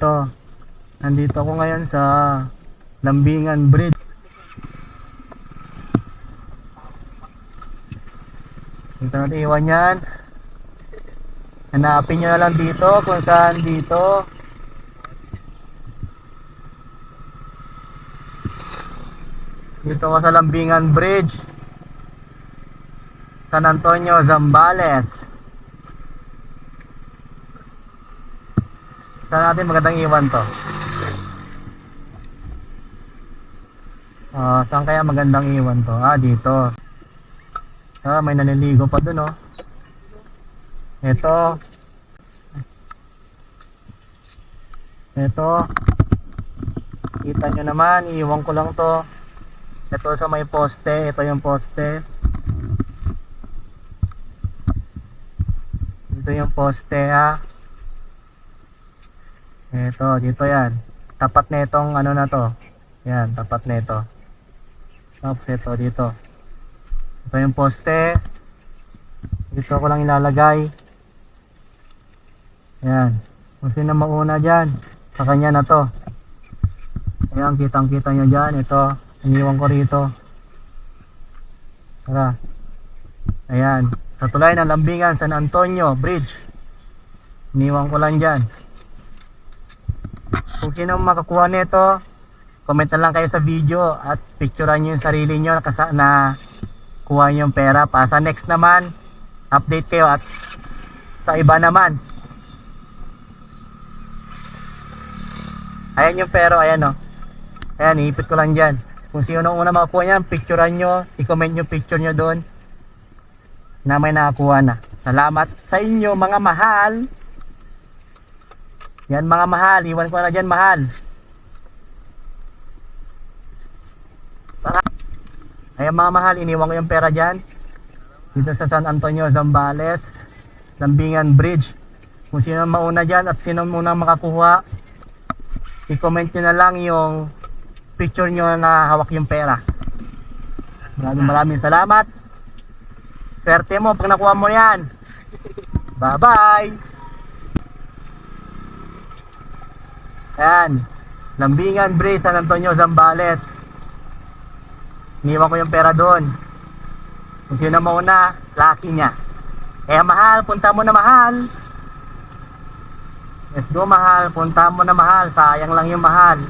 Ito. Nandito ako ngayon sa Lambingan Bridge. Dito natin iwan yan. Hanapin nyo na lang dito kung saan dito. Dito ako sa Lambingan Bridge. San Antonio, Zambales. Saan natin magandang iwan to? Ah, saan kaya magandang iwan to? Ah, dito. Ah, may naliligo pa dun, oh. Ito. Ito. Kita nyo naman, iiwan ko lang to. Ito sa may poste, ito yung poste. Dito yung poste ha. Ito, dito yan. Tapat na itong ano na to. Yan, tapat na ito. Tapos ito, dito. Ito yung poste. Dito ko lang ilalagay. Yan. Kung sino mauna dyan, sa kanya na to. Ayan, kitang kita nyo dyan. Ito, iniwan ko rito. Tara. Ayan. Sa tulay ng Lambingan, San Antonio Bridge. Iniwan ko lang dyan. Kung sino makakuha nito, comment na lang kayo sa video at picturean nyo yung sarili nyo na, na kuha nyo yung pera. Pa sa next naman, update kayo at sa iba naman. Ayan yung pero, ayan o. Ayan, iipit ko lang dyan. Kung sino nung una makakuha niyan, picturean nyo, i-comment nyo picture nyo doon na may nakakuha na. Salamat sa inyo mga mahal. Yan mga mahal, iwan ko na dyan mahal. Ayan mga mahal, iniwan ko yung pera dyan. Dito sa San Antonio, Zambales, Lambingan Bridge. Kung sino mauna dyan at sino muna makakuha, i-comment nyo na lang yung picture nyo na hawak yung pera. Maraming maraming salamat. Swerte mo pag nakuha mo yan. Bye-bye! Ayan. Lambingan Bridge, San Antonio, Zambales. Iniwan ko yung pera doon. Kung sino mauna, lucky niya. Kaya mahal, punta mo na mahal. Let's go mahal, punta mo na mahal. Sayang lang yung mahal.